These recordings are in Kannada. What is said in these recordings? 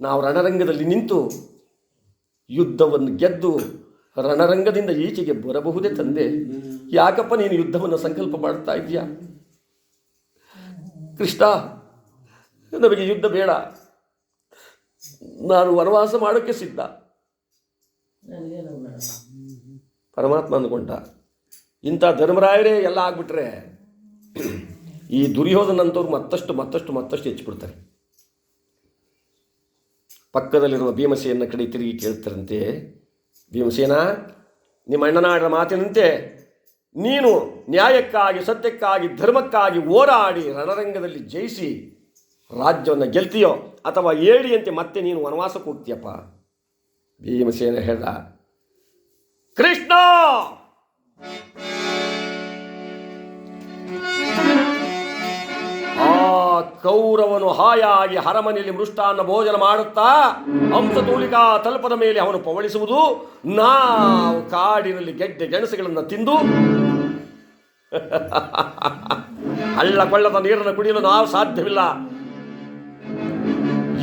ನಾವು ರಣರಂಗದಲ್ಲಿ ನಿಂತು ಯುದ್ಧವನ್ನು ಗೆದ್ದು ರಣರಂಗದಿಂದ ಈಚೆಗೆ ಬರಬಹುದೇ ತಂದೆ? ಯಾಕಪ್ಪ ನೀನು ಯುದ್ಧವನ್ನು ಸಂಕಲ್ಪ ಮಾಡ್ತಾ ಇದೆಯಾ ಕೃಷ್ಣ, ನಮಗೆ ಯುದ್ಧ ಬೇಡ. ನಾನು ವನವಾಸ ಮಾಡೋಕ್ಕೆ ಸಿದ್ಧ. ಪರಮಾತ್ಮ ಅಂದ್ಕೊಂಡ ಇಂಥ ಧರ್ಮರಾಯರೇ ಎಲ್ಲ ಆಗ್ಬಿಟ್ರೆ ಈ ದುರ್ಯೋಧನಂತವ್ರು ಮತ್ತಷ್ಟು ಮತ್ತಷ್ಟು ಮತ್ತಷ್ಟು ಹೆಚ್ಚಿಬಿಡ್ತಾರೆ. ಪಕ್ಕದಲ್ಲಿರುವ ಭೀಮಸೇನ ಕಡೆ ತಿರುಗಿ ಕೇಳ್ತಾರಂತೆ, ಭೀಮಸೇನ, ನಿಮ್ಮ ಅಣ್ಣನಾಡಿನ ಮಾತಿನಂತೆ, ನೀನು ನ್ಯಾಯಕ್ಕಾಗಿ, ಸತ್ಯಕ್ಕಾಗಿ, ಧರ್ಮಕ್ಕಾಗಿ ಹೋರಾಡಿ, ರಣರಂಗದಲ್ಲಿ ಜಯಿಸಿ, ರಾಜ್ಯವನ್ನು ಗೆಲ್ತೀಯೋ ಅಥವಾ ಏಳಿಯಂತೆ ಮತ್ತೆ ನೀನು ವನವಾಸಕ್ಕೆ ಹೋಗ್ತೀಯಪ್ಪ? ಭೀಮಸೇನ ಹೇಳ್ದ, ಕೃಷ್ಣ! ಕೌರವನು ಹಾಯಾಗಿ ಹರಮನೆಯಲ್ಲಿ ಮೃಷ್ಟಾನ್ನ ಭೋಜನ ಮಾಡುತ್ತಾ ಹಂಸತೂಲಿಕಾ ತಲುಪದ ಮೇಲೆ ಅವನು ಪವಳಿಸುವುದು. ನಾವು ಕಾಡಿನಲ್ಲಿ ಗೆಡ್ಡೆ ಗೆಣಸುಗಳನ್ನು ತಿಂದು ಹಳ್ಳ ಕೊಳ್ಳದ ನೀರನ್ನು ಕುಡಿಯಲು ನಾವು ಸಾಧ್ಯವಿಲ್ಲ.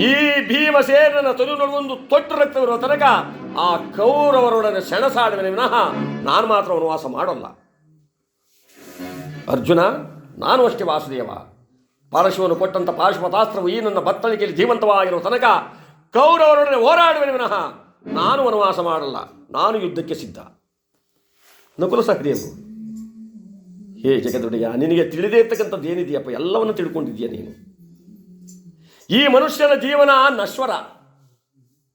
ಈ ಭೀಮಸೇನನ ಒಂದು ತೊಟ್ಟು ರಕ್ತವಿರುವ ತನಕ ಆ ಕೌರವರೊಡನೆ ಸೆಣಸಾಡುವೆ ವಿನಃ ನಾನು ಮಾತ್ರ ವಾಸ ಮಾಡೋಲ್ಲ. ಅರ್ಜುನ, ನಾನು ಅಷ್ಟೇ ವಾಸುದೇವ. ಪರಶುವನ್ನು ಕೊಟ್ಟಂಥ ಪಾರ್ಶ್ವತಾಸ್ತ್ರವು ಈ ನನ್ನ ಬತ್ತಳಿಕೆಯಲ್ಲಿ ಜೀವಂತವಾಗಿರುವ ತನಕ ಕೌರವರೊಡನೆ ಹೋರಾಡುವೆ ವಿನಃ. ನಾನು ವನವಾಸ ಮಾಡಲ್ಲ, ನಾನು ಯುದ್ಧಕ್ಕೆ ಸಿದ್ಧ. ನಕುಲ ಸಹದೇವು ಹೇ ಜಗದೊಡೆಯ, ನಿನಗೆ ತಿಳಿದೇ ಇರ್ತಕ್ಕಂಥದ್ದು ಏನಿದೆಯಪ್ಪ? ಎಲ್ಲವನ್ನು ತಿಳ್ಕೊಂಡಿದ್ದೀಯ ನೀನು. ಈ ಮನುಷ್ಯನ ಜೀವನ ನಶ್ವರ.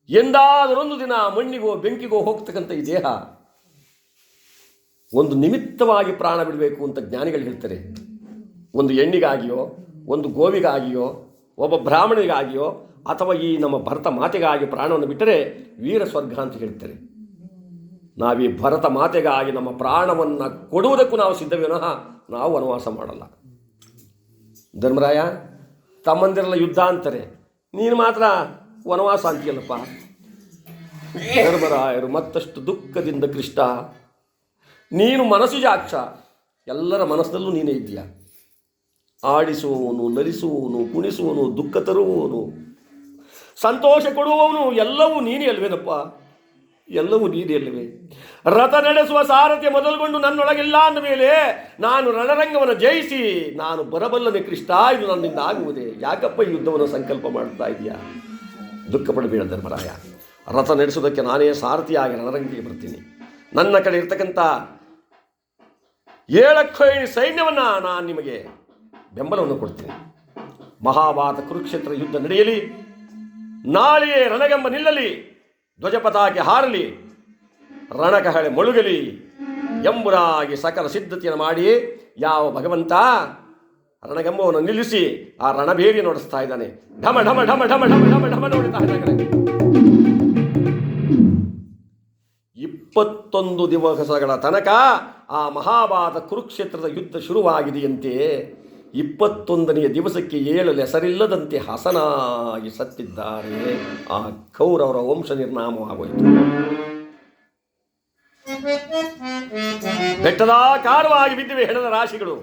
ಎಂದಾದರೊಂದು ದಿನ ಮಣ್ಣಿಗೋ ಬೆಂಕಿಗೋ ಹೋಗ್ತಕ್ಕಂಥ ಈ ದೇಹ ಒಂದು ನಿಮಿತ್ತವಾಗಿ ಪ್ರಾಣ ಬಿಡಬೇಕು ಅಂತ ಜ್ಞಾನಿಗಳು ಹೇಳ್ತಾರೆ. ಒಂದು ಹೆಣ್ಣಿಗಾಗಿಯೋ ಒಂದು ಗೋವಿಗಾಗಿಯೋ, ಒಬ್ಬ ಬ್ರಾಹ್ಮಣಿಗಾಗಿಯೋ ಅಥವಾ ಈ ನಮ್ಮ ಭರತ ಮಾತೆಗಾಗಿ ಪ್ರಾಣವನ್ನು ಬಿಟ್ಟರೆ ವೀರ ಸ್ವರ್ಗ ಅಂತ ಹೇಳ್ತಾರೆ. ನಾವೀ ಭರತ ಮಾತೆಗಾಗಿ ನಮ್ಮ ಪ್ರಾಣವನ್ನು ಕೊಡುವುದಕ್ಕೂ ನಾವು ಸಿದ್ಧವೇನೋ ನಾವು ವನವಾಸ ಮಾಡಲ್ಲ. ಧರ್ಮರಾಯ, ತಮ್ಮಂದಿರಲ್ಲ ಯುದ್ಧ ಅಂತಾರೆ. ನೀನು ಮಾತ್ರ ವನವಾಸ ಅಂತೀಯಲ್ಲಪ್ಪ. ಧರ್ಮರಾಯರು ಮತ್ತಷ್ಟು ದುಃಖದಿಂದ ಕೃಷ್ಣ, ನೀನು ಮನಸ್ಸು ಜಾಕ್ಷ, ಎಲ್ಲರ ಮನಸ್ಸಲ್ಲೂ ನೀನೇ ಇದ್ದೀಯ. ಆಡಿಸುವವನು, ನಲಿಸುವವನು ಕುಣಿಸುವನು ದುಃಖ ತರುವವನು. ಸಂತೋಷ ಕೊಡುವವನು ಎಲ್ಲವೂ ನೀನೇ ಅಲ್ವೇನಪ್ಪ? ಎಲ್ಲವೂ ನೀನೇ ಅಲ್ವೇ? ರಥ ನಡೆಸುವ ಸಾರಥ್ಯ ಮೊದಲುಗೊಂಡು ನನ್ನೊಳಗಿಲ್ಲ ಅಂದ ಮೇಲೆ ನಾನು ರಣರಂಗವನ್ನು ಜಯಿಸಿ ನಾನು ಬರಬಲ್ಲನೆ ಕೃಷ್ಣ, ಇದು ನನ್ನಿಂದ ಆಗುವುದೇ? ಯಾಕಪ್ಪ ಈ ಯುದ್ಧವನ್ನು ಸಂಕಲ್ಪ ಮಾಡ್ತಾ ಇದೆಯಾ? ದುಃಖ ಪಡಬೇಡ ಧರ್ಮರಾಯ. ರಥ ನಡೆಸೋದಕ್ಕೆ ನಾನೇ ಸಾರಥಿಯಾಗಿ ರಣರಂಗಿಗೆ ಬರ್ತೀನಿ. ನನ್ನ ಕಡೆ ಇರ್ತಕ್ಕಂಥ ಏಳಕ್ಕೈಣಿ ಸೈನ್ಯವನ್ನು ನಾನು ನಿಮಗೆ ಬೆಂಬಲವನ್ನು ಕೊಡ್ತೀನಿ. ಮಹಾಭಾರತ ಕುರುಕ್ಷೇತ್ರ ಯುದ್ಧ ನಡೆಯಲಿ, ನಾಳೆಯೇ ರಣಗಂಬ ನಿಲ್ಲಲಿ, ಧ್ವಜಪತಾಕೆ ಹಾರಲಿ, ರಣಕಹಳೆ ಮುಳುಗಲಿ ಎಂಬುದಾಗಿ ಸಕಲ ಸಿದ್ಧತೆಯನ್ನು ಮಾಡಿ ಯಾವ ಭಗವಂತ ರಣಗಂಬವನ್ನು ನಿಲ್ಲಿಸಿ ಆ ರಣಭೇರಿ ನೋಡಿಸ್ತಾ ಇದ್ದಾನೆ. ಢಮ ಢಮ ಢಮ ಢಮ ಢಮ ಢಮ ಢಮ ನೋಡುತ್ತಾ ಇಪ್ಪತ್ತೊಂದು ದಿವಸಗಳ ತನಕ ಆ ಮಹಾಭಾರತ ಕುರುಕ್ಷೇತ್ರದ ಯುದ್ಧ ಶುರುವಾಗಿದೆಯಂತೆ. ಇಪ್ಪತ್ತೊಂದನೆಯ ದಿವಸಕ್ಕೆ ಏಳು ಹೆಸರಿಲ್ಲದಂತೆ ಹಸನಾಗಿ ಸತ್ತಿದ್ದಾರೆ. ಆ ಕೌರವರ ವಂಶ ನಿರ್ನಾಮವಾಗೋಯಿತು. ಬೆಟ್ಟದಾಕಾರವಾಗಿ ಬಿದ್ದಿವೆ ಹೆಣದ ರಾಶಿಗಳು.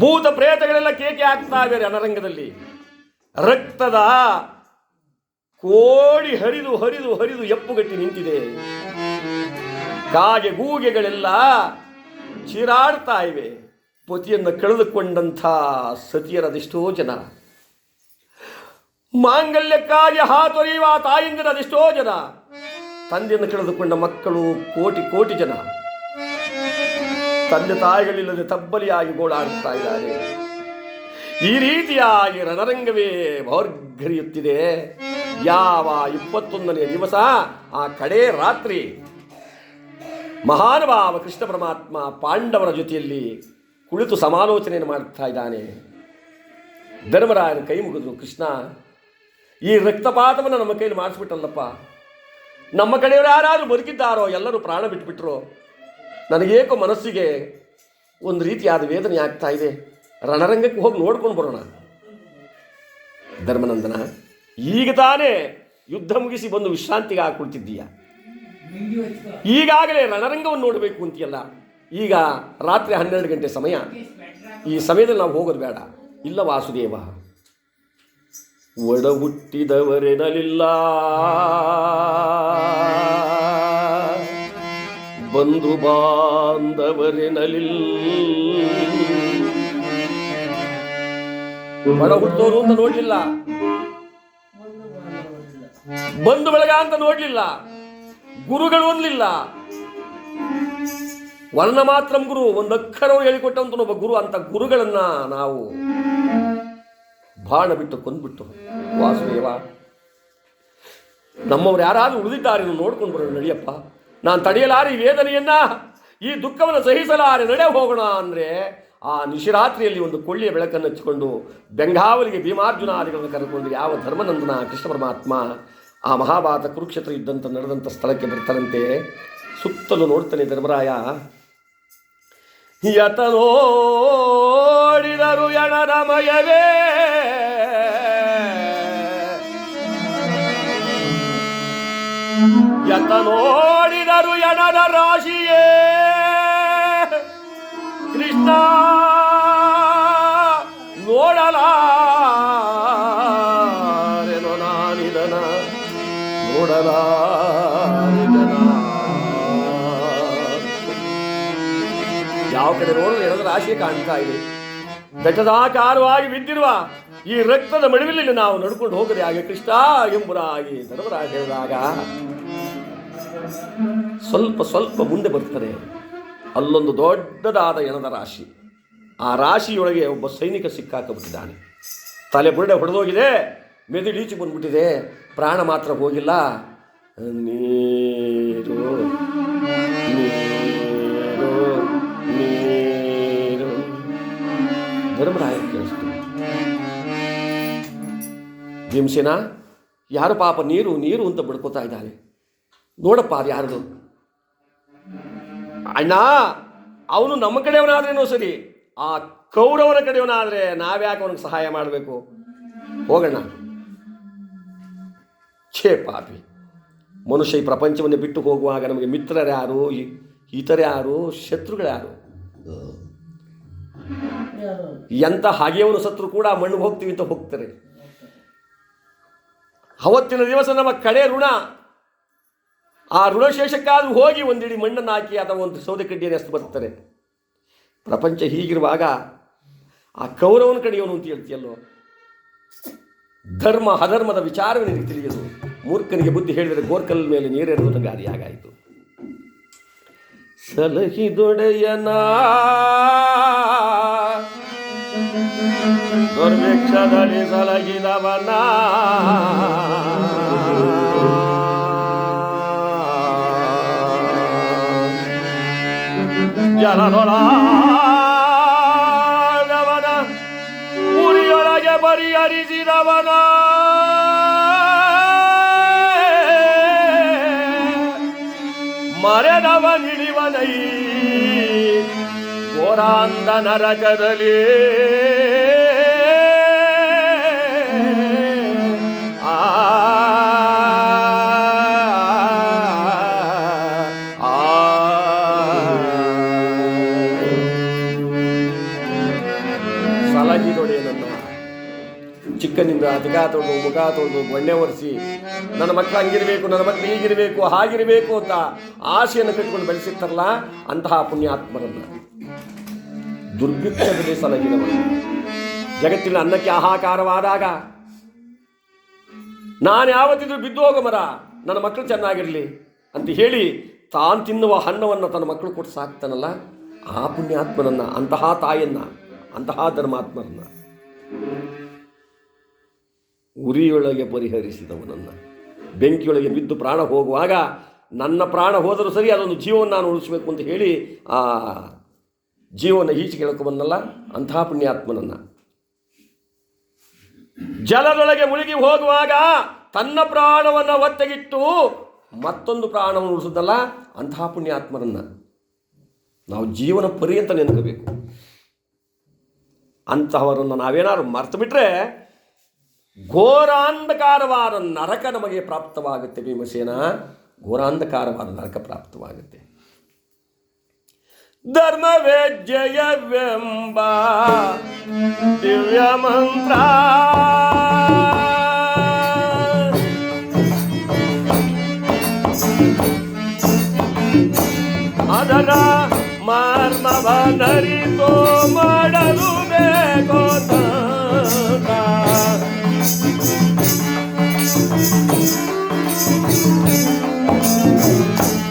ಭೂತ ಪ್ರೇತಗಳೆಲ್ಲ ಕೇಕೆ ಆಗ್ತಾ ಇದ್ದಾರೆ ಅನರಂಗದಲ್ಲಿ. ರಕ್ತದ ಕೋಡಿ ಹರಿದು ಹರಿದು ಹರಿದು ಎಪ್ಪುಗಟ್ಟಿ ನಿಂತಿದೆ. ಕಾಗೆ ಗೂಗೆಗಳೆಲ್ಲ ಚಿರಾಡ್ತಾ ಇವೆ. ಪತಿಯನ್ನು ಕಳೆದುಕೊಂಡಂಥ ಸತಿಯರದೆಷ್ಟೋ ಜನ. ಮಾಂಗಲ್ಯಕ್ಕಾಗಿ ಹಾತೊರೆಯುವ ತಾಯಿಂದಿರದೆಷ್ಟೋ ಜನ. ತಂದೆಯನ್ನು ಕಳೆದುಕೊಂಡ ಮಕ್ಕಳು ಕೋಟಿ ಕೋಟಿ ಜನ. ತಂದೆ ತಾಯಿಗಳಿಲ್ಲದೆ ತಬ್ಬಲಿಯಾಗಿ ಗೋಳಾಡುತ್ತಾ ಇದ್ದಾರೆ. ಈ ರೀತಿಯಾಗಿ ರಣರಂಗವೇ ಭೌರ್ಘರಿಯುತ್ತಿದೆ ಯಾವ ಇಪ್ಪತ್ತೊಂದನೇ ದಿವಸ ಆ ಕಡೇ ರಾತ್ರಿ ಮಹಾನುಭಾವ ಕೃಷ್ಣ ಪರಮಾತ್ಮ ಪಾಂಡವರ ಜೊತೆಯಲ್ಲಿ ಕುಳಿತು ಸಮಾಲೋಚನೆಯನ್ನು ಮಾಡ್ತಾ ಇದ್ದಾನೆ. ಧರ್ಮರಾಯನ ಕೈ ಮುಗಿದ್ರು ಕೃಷ್ಣ, ಈ ರಕ್ತಪಾತವನ್ನು ನಮ್ಮ ಕೈಯಲ್ಲಿ ಮಾಡಿಸ್ಬಿಟ್ಟಲ್ಲಪ್ಪ. ನಮ್ಮ ಕಡೆಯವರು ಯಾರಾದರೂ ಬದುಕಿದ್ದಾರೋ, ಎಲ್ಲರೂ ಪ್ರಾಣ ಬಿಟ್ಬಿಟ್ರು. ನನಗೇಕೋ ಮನಸ್ಸಿಗೆ ಒಂದು ರೀತಿಯಾದ ವೇದನೆ ಆಗ್ತಾ ಇದೆ. ರಣರಂಗಕ್ಕೆ ಹೋಗಿ ನೋಡ್ಕೊಂಡು ಬರೋಣ. ಧರ್ಮನಂದನ, ಈಗ ತಾನೇ ಯುದ್ಧ ಮುಗಿಸಿ ಬಂದು ವಿಶ್ರಾಂತಿಗೆ ಹಾಕೊಳ್ತಿದ್ದೀಯ. ಈಗಾಗಲೇ ರಣರಂಗವನ್ನು ನೋಡಬೇಕು ಅಂತೀಯಲ್ಲ. ಈಗ ರಾತ್ರಿ ಹನ್ನೆರಡು ಗಂಟೆ ಸಮಯ. ಈ ಸಮಯದಲ್ಲಿ ನಾವು ಹೋಗೋದು ಬೇಡ. ಇಲ್ಲ ವಾಸುದೇವ. ಒಡ ಹುಟ್ಟಿದವರೆನಲಿಲ್ಲ ಬಂಧು ಬಾಂಧವರೆನಲಿಲ್ಲ. ಒಡ ಹುಟ್ಟೋರು ಅಂತ ನೋಡ್ಲಿಲ್ಲ. ಬಂಧು ಬೆಳಗ ಅಂತ ನೋಡ್ಲಿಲ್ಲ. ಗುರುಗಳು ಅನ್ಲಿಲ್ಲ ವರ್ಣ ಮಾತ್ರ ಗುರು, ಒಂದು ಅಕ್ಷರವನ್ನು ಹೇಳಿಕೊಟ್ಟಂತ ಒಬ್ಬ ಗುರು, ಅಂತ ಗುರುಗಳನ್ನ ನಾವು ಬಾಣ ಬಿಟ್ಟು ಕೊಂದ್ಬಿಟ್ಟು ವಾಸುದೇವ, ನಮ್ಮವ್ರು ಯಾರಾದರೂ ಉಳಿದಿದ್ದಾರೆ ನೋಡ್ಕೊಂಡು ಬರೋಣ, ನಡಿಯಪ್ಪ. ನಾನು ತಡೆಯಲಾರಿ ವೇದನೆಯನ್ನ, ಈ ದುಃಖವನ್ನು ಸಹಿಸಲಾರೆ, ನಡೆ ಹೋಗೋಣ ಅಂದ್ರೆ ಆ ನಿಶಿರಾತ್ರಿಯಲ್ಲಿ ಒಂದು ಕೊಳ್ಳಿಯ ಬೆಳಕನ್ನು ಹಚ್ಚಿಕೊಂಡು ಬೆಂಗಾವಲಿಗೆ ಭೀಮಾರ್ಜುನಾದಿಗಳನ್ನು ಕರೆದುಕೊಂಡು ಯಾವ ಧರ್ಮನಂದನ ಕೃಷ್ಣ ಪರಮಾತ್ಮ ಆ ಮಹಾಭಾರತ ಕುರುಕ್ಷೇತ್ರ ಯುದ್ಧಂತ ನಡೆದಂಥ ಸ್ಥಳಕ್ಕೆ ಬರ್ತಾರಂತೆ, ಸುತ್ತಲೂ ನೋಡ್ತಾನೆ ಧರ್ಮರಾಯ. ಯತ ನೋಡಿದರು ಎಣರಮಯವೇ ಯತ ನೋಡಿದರು ಎಣರ ರಾಶಿಯೇ ಕೃಷ್ಣ ನೋಡಲಾರೆನು ನಾನಿದನ ನೋಡಲಾರಿದನ ಕಡೆ ಎಣದ ರಾಶಿ ಕಾಣ್ತಾ ಇದೆ. ಬೆಟ್ಟದಾಕಾರವಾಗಿ ಬಿದ್ದಿರುವ ಈ ರಕ್ತದ ಮಡುವಿನಲ್ಲಿ ನಾವು ನಡ್ಕೊಂಡು ಹೋಗದೆ ಹಾಗೆ ಕೃಷ್ಣ ಎಂಬುದಾಗಿ ಧರ್ಮರಾಜ ಹೇಳಿದಾಗ ಸ್ವಲ್ಪ ಸ್ವಲ್ಪ ಮುಂದೆ ಬರ್ತದೆ ಅಲ್ಲೊಂದು ದೊಡ್ಡದಾದ ಎಣದ ರಾಶಿ. ಆ ರಾಶಿಯೊಳಗೆ ಒಬ್ಬ ಸೈನಿಕ ಸಿಕ್ಕಾಕಬಿಟ್ಟಿದ್ದಾನೆ. ತಲೆ ಬುರುಡೆ ಹೊಡೆದೋಗಿದೆ. ಮೆದುಳು ಈಚೆ ಬಂದ್ಬಿಟ್ಟಿದೆ. ಪ್ರಾಣ ಮಾತ್ರ ಹೋಗಿಲ್ಲ. ನೀರು. ಧರ್ಮರಾಯ ಕೇಳಿಸ್ತು ಭೀಮಸೇನ, ಯಾರು ಪಾಪ ನೀರು ನೀರು ಅಂತ ಬಿಡ್ಕೋತಾ ಇದ್ದಾನೆ. ನೋಡಪ್ಪ ಅದು ಯಾರ್ದು ಅಣ್ಣ, ಅವನು ನಮ್ಮ ಕಡೆಯವನಾದ್ರೇನೋ ಸರಿ. ಆ ಕೌರವನ ಕಡೆಯವನಾದ್ರೆ ನಾವ್ಯಾಕೆ ಅವನಿಗೆ ಸಹಾಯ ಮಾಡಬೇಕು? ಹೋಗಣ್ಣ. ಛೇ ಪಾಪಿ. ಮನುಷ್ಯ ಈ ಪ್ರಪಂಚವನ್ನು ಬಿಟ್ಟು ಹೋಗುವಾಗ ನಮಗೆ ಮಿತ್ರರ್ಯಾರು ಇತರ ಯಾರು? ಶತ್ರುಗಳು ಎಂತ ಹಾಗೆಯವನು ಸತ್ರು ಕೂಡ ಮಣ್ಣು ಹೋಗ್ತೀವಿ ಅಂತ ಹೋಗ್ತಾರೆ. ಅವತ್ತಿನ ದಿವಸ ನಮ್ಮ ಕಡೆ ಋಣ. ಆ ಋಣಶೇಷಕ್ಕಾದ್ರೂ ಹೋಗಿ ಒಂದಿಡಿ ಮಣ್ಣನ್ನು ಹಾಕಿ ಅಥವಾ ಒಂದು ಸೌದೆ ಕಡ್ಡಿಯನ್ನು ಎಷ್ಟು ಬರ್ತಾರೆ. ಪ್ರಪಂಚ ಹೀಗಿರುವಾಗ ಆ ಕೌರವನ ಕಡೆಯವನು ಅಂತ ಹೇಳ್ತೀಯಲ್ಲೋ? ಧರ್ಮ, ಅಧರ್ಮದ ವಿಚಾರವೇ ನಿನಗೆ ತಿಳಿಯಲು ಮೂರ್ಖನಿಗೆ ಬುದ್ಧಿ ಹೇಳಿದರೆ ಗೋರ್ಕಲ್ ಮೇಲೆ ನೀರೇರುವುದು ಗಾರಿಯಾಗಾಯಿತು ಸಲಹಿದೊಡೆಯನ ದುರ್ಭಿಕ್ಷದಲ್ಲಿ ಸಲಹಿದವನ ಜನರೊಳಗವನ ಉರಿಯೊಳಗೆ ಪರಿಹರಿಸಿದವನ ನಿಳಿವನೈ ಘೋರಾಂಧ ನರಕದಲ್ಲಿ ಚಿಕ್ಕನಿಂದ ತಿಗ ತೊಳೆದು ಮುಖ ಬಣ್ಣೆ ಒರೆಸಿ ನನ್ನ ಮಕ್ಕಳು ಹಂಗಿರಬೇಕು, ನನ್ನ ಮಕ್ಕಳು ಹೀಗಿರಬೇಕು, ಹಾಗಿರಬೇಕು ಅಂತ ಆಸೆಯನ್ನು ಕಟ್ಕೊಂಡು ಬೆಳೆಸಿರ್ತಾರಲ್ಲ, ಅಂತಹ ಪುಣ್ಯಾತ್ಮರನ್ನ. ದುರ್ಭಿಕ್ಷದಲ್ಲಿ ಸಲಹಿದವರು ಜಗತ್ತಿನ ಅನ್ನಕ್ಕೆ ಹಾಹಾಕಾರವಾದಾಗ, ನಾನು ಯಾವತ್ತಿದ್ರು ಬಿದ್ದು ಹೋಗೋ ಮರ, ನನ್ನ ಮಕ್ಕಳು ಚೆನ್ನಾಗಿರಲಿ ಅಂತ ಹೇಳಿ ತಾನು ತಿನ್ನುವ ಹಣ್ಣವನ್ನು ತನ್ನ ಮಕ್ಕಳು ಕೊಟ್ಟು ಸಾಕ್ತಾನಲ್ಲ, ಆ ಪುಣ್ಯಾತ್ಮನನ್ನ, ಅಂತಹ ತಾಯನ್ನ ಅಂತಹ ಧರ್ಮಾತ್ಮರನ್ನ. ಉರಿಯೊಳಗೆ ಪರಿಹರಿಸಿದವನನ್ನು. ಬೆಂಕಿಯೊಳಗೆ ಬಿದ್ದು ಪ್ರಾಣ ಹೋಗುವಾಗ ನನ್ನ ಪ್ರಾಣ ಹೋದರೂ ಸರಿ ಅದೊಂದು ಜೀವವನ್ನು ನಾನು ಉಳಿಸಬೇಕು ಅಂತ ಹೇಳಿ ಆ ಜೀವನ ಈಚೆಗೆ ಬಂದಲ್ಲ ಅಂತಹ ಪುಣ್ಯಾತ್ಮನನ್ನು ಜಲದೊಳಗೆ ಮುಳುಗಿ ಹೋಗುವಾಗ ತನ್ನ ಪ್ರಾಣವನ್ನು ಒತ್ತೆಗಿಟ್ಟು ಮತ್ತೊಂದು ಪ್ರಾಣವನ್ನು ಉಳಿಸುದಲ್ಲ ಅಂತಹ ಪುಣ್ಯಾತ್ಮರನ್ನು ನಾವು ಜೀವನ ಪರ್ಯಂತ ನೆನಕಬೇಕು. ಅಂತಹವರನ್ನು ನಾವೇನಾದ್ರು ಮರ್ತು ಬಿಟ್ರೆ ಘೋರಾಂಧಕಾರವಾದ ನರಕ ನಮಗೆ ಪ್ರಾಪ್ತವಾಗುತ್ತೆ ಭೀಮಸೇನ ಘೋರಾಂಧಕಾರವಾದ ನರಕ ಪ್ರಾಪ್ತವಾಗುತ್ತೆ. ಧರ್ಮವೇ ಜಯವೆಂಬ ದಿವ್ಯ ಮಂತ್ರ ಅದರ ಮಾರ್ಮವ ಧರಿತೋ ಮಾಡಲು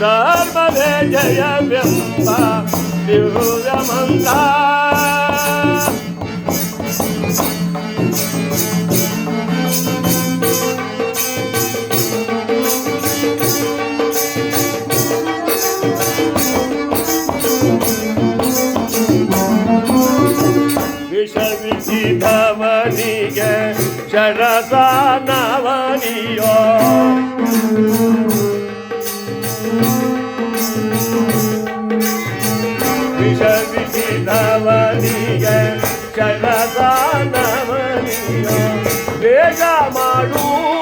भवे जय ब्रम्बा तिरुमन्ता ಬೇಗ ಮಾಡುವನ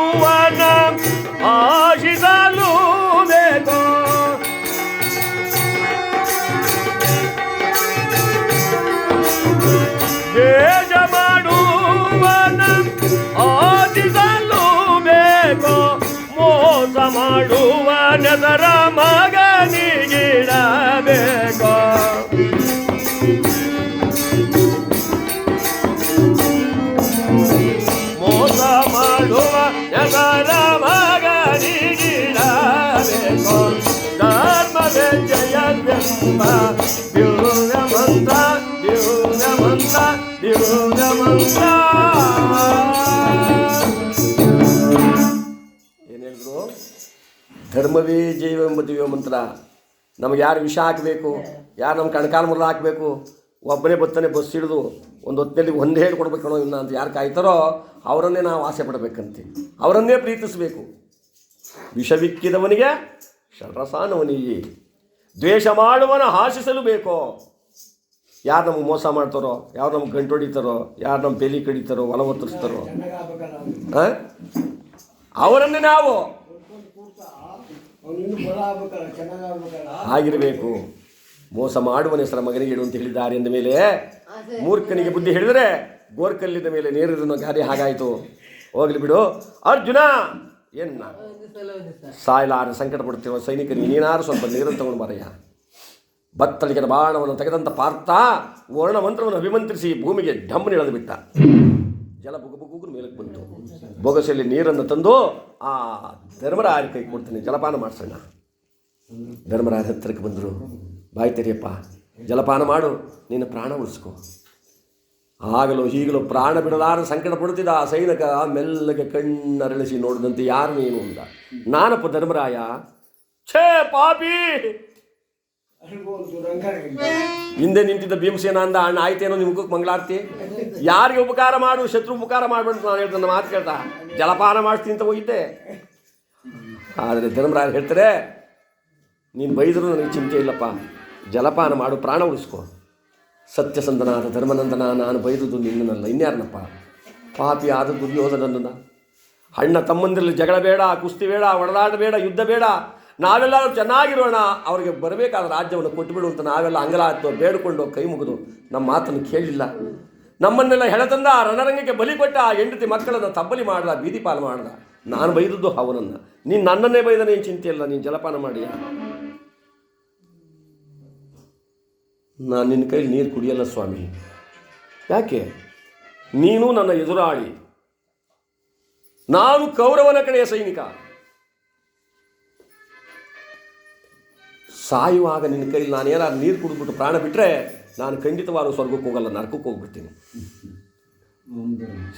ಧರ್ಮವೇ ಜೈವೆಂಬ ದಿವ್ಯ ಮಂತ್ರ. ನಮಗೆ ಯಾರು ವಿಷ ಹಾಕಬೇಕು, ಯಾರು ನಮ್ಮ ಕಣಕಾಲ ಮುರಿದು ಹಾಕಬೇಕು, ಒಬ್ಬನೇ ಬತ್ತನೆ ಬಸ್ ಹಿಡಿದು ಒಂದು ಹೊತ್ತಿನಲ್ಲಿ ಒಂದೇ ಹೇಳಿ ಕೊಡ್ಬೇಕಣೋ ಇನ್ನ ಅಂತ ಯಾರು ಕಾಯ್ತಾರೋ ಅವರನ್ನೇ ನಾವು ಆಸೆ ಪಡಬೇಕಂತೆ. ಅವರನ್ನೇ ಪ್ರೀತಿಸಬೇಕು. ವಿಷವಿಕ್ಕಿದವನಿಗೆ ಶರಸಾನವನಿಗೆ. ದ್ವೇಷ ಮಾಡುವನ ಹಾಸಿಸಲು ಬೇಕೋ? ಯಾರು ನಮಗೆ ಮೋಸ ಮಾಡ್ತಾರೋ ಯಾರು ನಮ್ಗೆ ಗಂಟು ಹೊಡಿತಾರೋ ಯಾರು ನಮ್ಮ ಬೆಲಿ ಕಡಿತಾರೋ ಒಲ ಒತ್ತರಿಸ್ತಾರೋ? ಅವರನ್ನು ನಾವು. ಆಗಿರಬೇಕು. ಮೋಸ ಮಾಡುವನ ಹೆಸರ ಮಗನಿಗೆ ಇಡು ಅಂತ ಹೇಳಿದ್ದಾರೆ ಎಂದ ಮೇಲೆ ಮೂರ್ಖನಿಗೆ ಬುದ್ಧಿ ಹೇಳಿದರೆ ಗೋರ್ಕಲ್ಲಿದ್ದ ಮೇಲೆ ನೇರಿದ ಗಾದೆ ಹಾಗಾಯಿತು. ಹೋಗ್ಲಿ ಬಿಡು. ಅರ್ಜುನ! ಏನ್ ಸಾಯಲಾರ ಸಂಕಟ ಪಡ್ತಿರುವ ಸೈನಿಕರಿಗೆ ನೀನಾರು ಸ್ವಲ್ಪ ನೀರನ್ನು ತಗೊಂಡು ಬರಯ್ಯ ಬತ್ತಳಿಗರ ಬಾಣವನ್ನು ತೆಗೆದಂಥ ಪಾರ್ಥ ವರ್ಣ ಮಂತ್ರವನ್ನು ಅಭಿಮಂತ್ರಿಸಿ ಭೂಮಿಗೆ ಢಮ್ಮನೆ ಎಳೆದು ಬಿಟ್ಟ. ಜಲ ಬುಗು ಬುಗುಗು ಮೇಲಕ್ಕೆ ಬಂತು. ಬೊಗಸೆಯಲ್ಲಿ ನೀರನ್ನು ತಂದು ಆ ಧರ್ಮರಾಯ ಕೈ ಕೊಡ್ತೀನಿ, ಜಲಪಾನ ಮಾಡಿಸೋಣ. ಧರ್ಮರಾಯ ಹತ್ತಿರಕ್ಕೆ ಬಂದರು, ಬಾಯಿ ತೆರೆಯಪ್ಪ, ಜಲಪಾನ ಮಾಡು, ನಿನ್ನ ಪ್ರಾಣ ಉಳಿಸ್ಕೊ. ಆಗಲೂ ಈಗಲೂ ಪ್ರಾಣ ಬಿಡಲಾರ ಸಂಕಟ ಪಡುತ್ತಿದ್ದ ಆ ಸೈನಿಕ ಮೆಲ್ಲಗೆ ಕಣ್ಣರಳಿಸಿ ನೋಡಿದಂತೆ ಯಾರು ನೀನು ಅಂದ ನಾನಪ್ಪ ಧರ್ಮರಾಯ, ಛೇ ಪಾಪಿ! ಹಿಂದೆ ನಿಂತಿದ್ದ ಭೀಮಸೇನ ಅಂದ, ಅಣ್ಣ, ಆಯ್ತೇನೋ ನಿಮ್ಗೂ ಮಂಗಳಾರತಿ? ಯಾರಿಗೆ ಉಪಕಾರ ಮಾಡು, ಶತ್ರು ಉಪಕಾರ ಮಾಡ್ಬೇಡ ನಾನು ಹೇಳ್ತೇನೆ ನನ್ನ ಮಾತು ಕೇಳ್ತಾ. ಜಲಪಾನ ಮಾಡ್ತೀನಿ ಅಂತ ಹೋಗಿದ್ದೆ. ಆದರೆ ಧರ್ಮರಾಜ್ ಹೇಳ್ತಾರೆ, ನೀನು ಬೈದರೂ ನನಗೆ ಚಿಂತೆ ಇಲ್ಲಪ್ಪ. ಜಲಪಾನ ಮಾಡು, ಪ್ರಾಣ ಉಳಿಸ್ಕೊ. ಸತ್ಯಸಂದನಾದ ಧರ್ಮನಂದನ, ನಾನು ಬೈದುದು ನಿನ್ನನ್ನಲ್ಲ ಇನ್ಯಾರನಪ್ಪ? ಪಾಪಿ ಆದ ದುರ್ಯೋಧನನ್ನ ಅಣ್ಣ ತಮ್ಮಂದಿರಲ್ಲಿ ಜಗಳ ಬೇಡ, ಕುಸ್ತಿ ಬೇಡ, ಒಡದಾಟ ಬೇಡ, ಯುದ್ಧ ಬೇಡ. ನಾವೆಲ್ಲರೂ ಚೆನ್ನಾಗಿರೋಣ, ಅವರಿಗೆ ಬರಬೇಕಾದ ರಾಜ್ಯವನ್ನು ಕೊಟ್ಟುಬಿಡು ಅಂತ ನಾವೆಲ್ಲ ಅಂಗಲಾಯ್ತೋ ಬೇಡಿಕೊಂಡು ಕೈ ಮುಗಿದು ನಮ್ಮ ಮಾತನ್ನು ಕೇಳಲಿಲ್ಲ ನಮ್ಮನ್ನೆಲ್ಲ ಹೆಣತಂದ ರಣರಂಗಕ್ಕೆ ಬಲಿ ಕೊಟ್ಟ ಆ ಹೆಂಡತಿ ಮಕ್ಕಳನ್ನು ತಬ್ಬಲಿ ಮಾಡ್ದ, ಬೀದಿ ಪಾಲು ಮಾಡ್ದ. ನಾನು ಬೈದದ್ದು ಅವನನ್ನು. ನೀನು ನನ್ನನ್ನೇ ಬೈದ ನೀನು ಚಿಂತೆ ಇಲ್ಲ, ನೀನು ಜಲಪಾನ ಮಾಡಿ ನಾನು ನಿನ್ನ ಕೈಲಿ ನೀರು ಕುಡಿಯಲ್ಲ ಸ್ವಾಮಿ. ಯಾಕೆ? ನೀನು ನನ್ನ ಎದುರಾಳಿ. ನಾನು ಕೌರವನ ಕಡೆಯ ಸೈನಿಕ. ಸಾಯುವಾಗ ನಿನ್ನ ಕೈಲಿ ನಾನು ಏನಾದ್ರು ನೀರು ಕುಡಿದ್ಬಿಟ್ಟು ಪ್ರಾಣ ಬಿಟ್ಟರೆ ನಾನು ಖಂಡಿತವಾದ ಸ್ವರ್ಗಕ್ಕೆ ಹೋಗಲ್ಲ, ನರಕಕ್ಕೆ ಹೋಗ್ಬಿಡ್ತೀನಿ.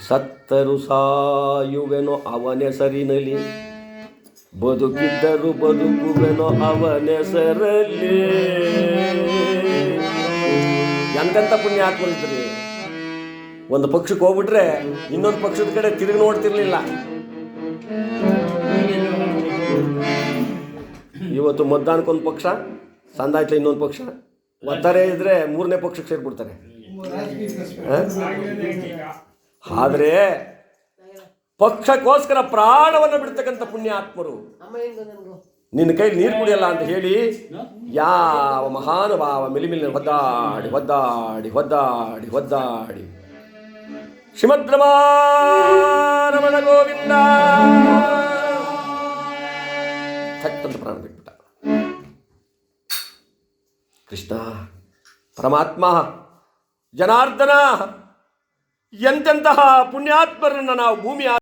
ಸತ್ತರು ಸಾಯುವೆನೋ ಅವನೆಸರಿನಲಿ ಬದುಕಿದ್ದರು ಬದುಕುವೆನೋ ಅವನೆಸರಲ್ಲಿ ಎಂತೆಂಥ ಪುಣ್ಯಾತ್ಮರಿದ್ರಿ? ಒಂದು ಪಕ್ಷಕ್ಕೆ ಹೋಗ್ಬಿಟ್ರೆ ಇನ್ನೊಂದು ಪಕ್ಷದ ಕಡೆ ತಿರುಗಿ ನೋಡ್ತಿರ್ಲಿಲ್ಲ. ಇವತ್ತು ಮತದಾನಕ್ಕೊಂದು ಪಕ್ಷ ಸಂದಾಯ್ತ ಇನ್ನೊಂದು ಪಕ್ಷ. ಒತ್ತಾರೆ ಇದ್ರೆ ಮೂರನೇ ಪಕ್ಷಕ್ಕೆ ಸೇರಿಬಿಡ್ತಾರೆ ಆದರೆ ಪಕ್ಷಕ್ಕೋಸ್ಕರ ಪ್ರಾಣವನ್ನು ಬಿಡ್ತಕ್ಕಂಥ ಪುಣ್ಯಾತ್ಮರು. ನಿನ್ನ ಕೈಲಿ ನೀರು ಕುಡಿಯಲ್ಲ ಅಂತ ಹೇಳಿ ಯಾವ ಮಹಾನುಭಾವ ಮಿಲಿಮಿಲಿ ಒದ್ದಾಡಿ ಒದ್ದಾಡಿ ಒದ್ದಾಡಿ ಒದ್ದಾಡಿ. ಶ್ರೀಮದ್ ರಮಣ ಗೋವಿಂದ. ಪ್ರಾಣ ಕೃಷ್ಣ ಪರಮಾತ್ಮ ಜನಾರ್ದನ ಎಂತೆಂತಹ ಪುಣ್ಯಾತ್ಮರನ್ನು ನಾವು ಭೂಮಿ